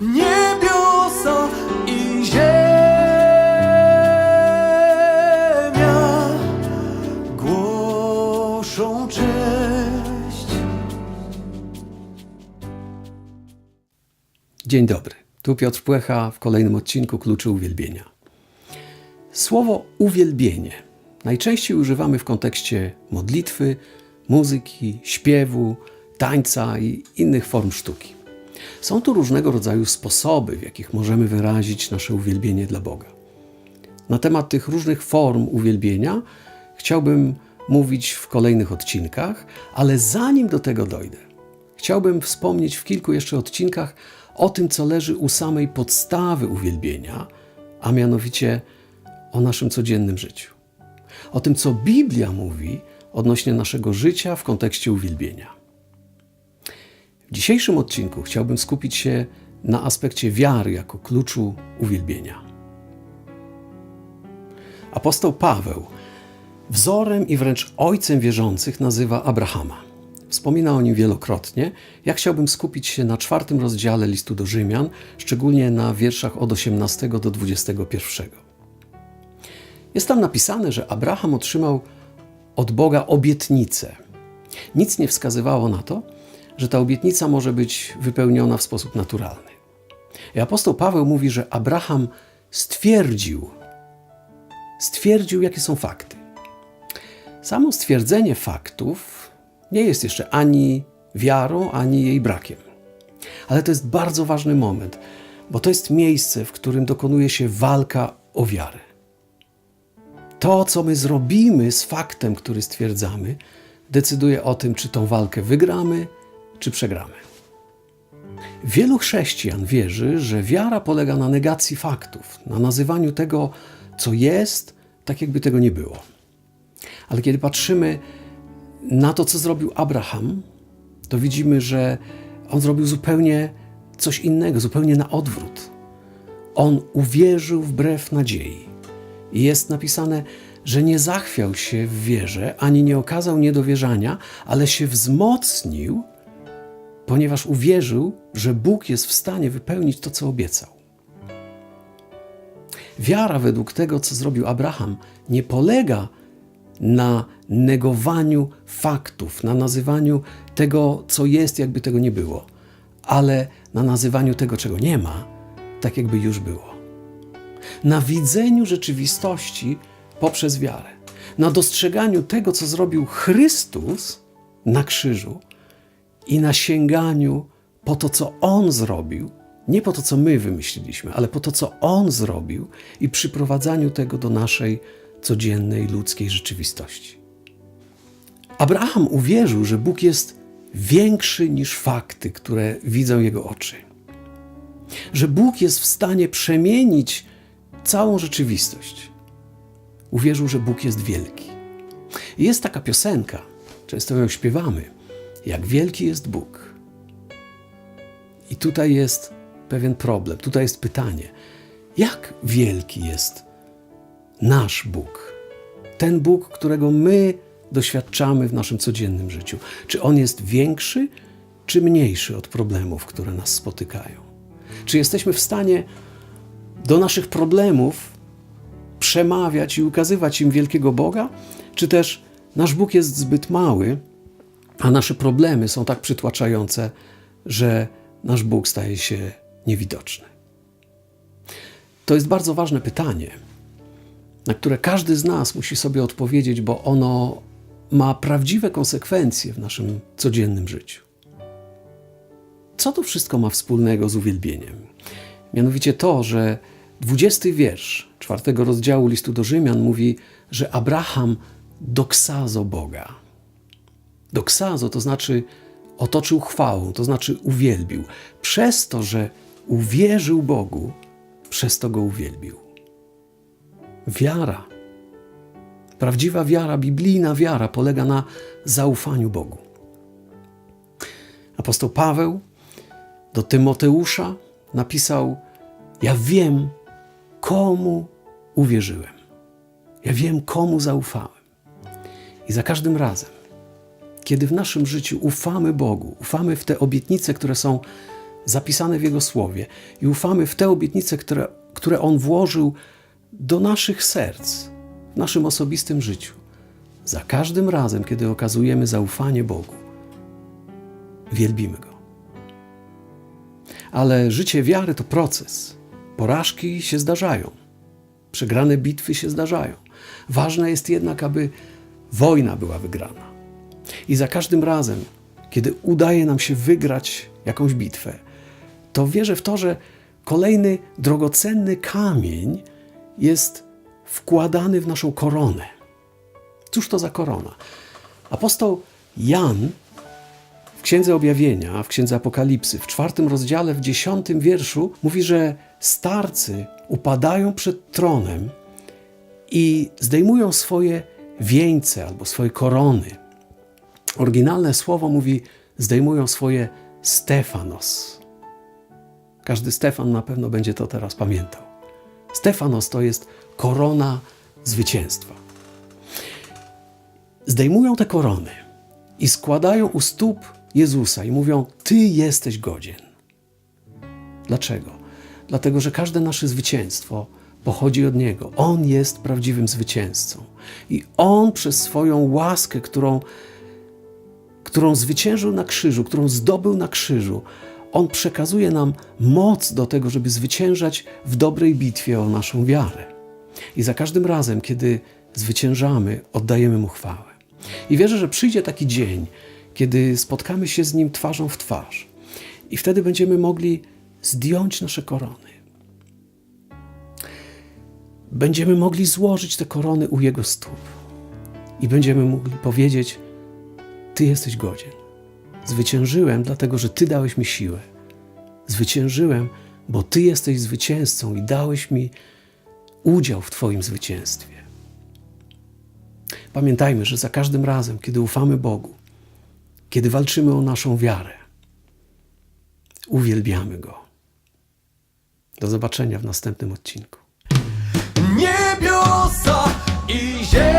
Niebiosa i ziemia głoszą cześć. Dzień dobry. Tu Piotr Płecha w kolejnym odcinku Kluczy Uwielbienia. Słowo uwielbienie najczęściej używamy w kontekście modlitwy, muzyki, śpiewu, tańca i innych form sztuki. Są tu różnego rodzaju sposoby, w jakich możemy wyrazić nasze uwielbienie dla Boga. Na temat tych różnych form uwielbienia chciałbym mówić w kolejnych odcinkach, ale zanim do tego dojdę, chciałbym wspomnieć w kilku jeszcze odcinkach o tym, co leży u samej podstawy uwielbienia, a mianowicie o naszym codziennym życiu. O tym, co Biblia mówi odnośnie naszego życia w kontekście uwielbienia. W dzisiejszym odcinku chciałbym skupić się na aspekcie wiary jako kluczu uwielbienia. Apostoł Paweł wzorem i wręcz ojcem wierzących nazywa Abrahama. Wspomina o nim wielokrotnie. Ja chciałbym skupić się na czwartym rozdziale listu do Rzymian, szczególnie na wierszach od 18 do 21. Jest tam napisane, że Abraham otrzymał od Boga obietnicę. Nic nie wskazywało na to, że ta obietnica może być wypełniona w sposób naturalny. I apostoł Paweł mówi, że Abraham stwierdził, stwierdził, jakie są fakty. Samo stwierdzenie faktów nie jest jeszcze ani wiarą, ani jej brakiem. Ale to jest bardzo ważny moment, bo to jest miejsce, w którym dokonuje się walka o wiarę. To, co my zrobimy z faktem, który stwierdzamy, decyduje o tym, czy tą walkę wygramy, czy przegramy. Wielu chrześcijan wierzy, że wiara polega na negacji faktów, na nazywaniu tego, co jest, tak jakby tego nie było. Ale kiedy patrzymy na to, co zrobił Abraham, to widzimy, że on zrobił zupełnie coś innego, zupełnie na odwrót. On uwierzył wbrew nadziei. I jest napisane, że nie zachwiał się w wierze, ani nie okazał niedowierzania, ale się wzmocnił, ponieważ uwierzył, że Bóg jest w stanie wypełnić to, co obiecał. Wiara według tego, co zrobił Abraham, nie polega na negowaniu faktów, na nazywaniu tego, co jest, jakby tego nie było, ale na nazywaniu tego, czego nie ma, tak jakby już było. Na widzeniu rzeczywistości poprzez wiarę, na dostrzeganiu tego, co zrobił Chrystus na krzyżu i na sięganiu po to, co On zrobił, nie po to, co my wymyśliliśmy, ale po to, co On zrobił i przyprowadzaniu tego do naszej codziennej ludzkiej rzeczywistości. Abraham uwierzył, że Bóg jest większy niż fakty, które widzą jego oczy. Że Bóg jest w stanie przemienić całą rzeczywistość. Uwierzył, że Bóg jest wielki. Jest taka piosenka, często ją śpiewamy, jak wielki jest Bóg. I tutaj jest pewien problem, tutaj jest pytanie, jak wielki jest nasz Bóg? Ten Bóg, którego my doświadczamy w naszym codziennym życiu. Czy on jest większy, czy mniejszy od problemów, które nas spotykają? Czy jesteśmy w stanie do naszych problemów przemawiać i ukazywać im wielkiego Boga, czy też nasz Bóg jest zbyt mały, a nasze problemy są tak przytłaczające, że nasz Bóg staje się niewidoczny? To jest bardzo ważne pytanie, na które każdy z nas musi sobie odpowiedzieć, bo ono ma prawdziwe konsekwencje w naszym codziennym życiu. Co to wszystko ma wspólnego z uwielbieniem? Mianowicie to, że 20 wiersz czwartego rozdziału listu do Rzymian mówi, że Abraham doksazo Boga. Doksazo to znaczy otoczył chwałą, to znaczy uwielbił. Przez to, że uwierzył Bogu, przez to go uwielbił. Wiara, prawdziwa wiara, biblijna wiara polega na zaufaniu Bogu. Apostoł Paweł do Tymoteusza napisał: Ja wiem, komu uwierzyłem. Ja wiem, komu zaufałem. I za każdym razem, kiedy w naszym życiu ufamy Bogu, ufamy w te obietnice, które są zapisane w Jego Słowie i ufamy w te obietnice, które, które On włożył do naszych serc, w naszym osobistym życiu. Za każdym razem, kiedy okazujemy zaufanie Bogu, wielbimy Go. Ale życie wiary to proces. Porażki się zdarzają, przegrane bitwy się zdarzają. Ważne jest jednak, aby wojna była wygrana. I za każdym razem, kiedy udaje nam się wygrać jakąś bitwę, to wierzę w to, że kolejny drogocenny kamień jest wkładany w naszą koronę. Cóż to za korona? Apostoł Jan w Księdze Objawienia, w Księdze Apokalipsy, w czwartym rozdziale, w dziesiątym wierszu mówi, że starcy upadają przed tronem i zdejmują swoje wieńce albo swoje korony. Oryginalne słowo mówi, zdejmują swoje Stefanos. Każdy Stefan na pewno będzie to teraz pamiętał. Stefanos to jest korona zwycięstwa. Zdejmują te korony i składają u stóp Jezusa i mówią: Ty jesteś godzien. Dlaczego? Dlatego, że każde nasze zwycięstwo pochodzi od Niego. On jest prawdziwym zwycięzcą. I On przez swoją łaskę, którą, którą zwyciężył na krzyżu, którą zdobył na krzyżu, On przekazuje nam moc do tego, żeby zwyciężać w dobrej bitwie o naszą wiarę. I za każdym razem, kiedy zwyciężamy, oddajemy Mu chwałę. I wierzę, że przyjdzie taki dzień, kiedy spotkamy się z Nim twarzą w twarz. I wtedy będziemy mogli zdjąć nasze korony. Będziemy mogli złożyć te korony u Jego stóp. I będziemy mogli powiedzieć: Ty jesteś godzien. Zwyciężyłem, dlatego że Ty dałeś mi siłę. Zwyciężyłem, bo Ty jesteś zwycięzcą i dałeś mi udział w Twoim zwycięstwie. Pamiętajmy, że za każdym razem, kiedy ufamy Bogu, kiedy walczymy o naszą wiarę, uwielbiamy Go. Do zobaczenia w następnym odcinku. niebiosa i ziemia.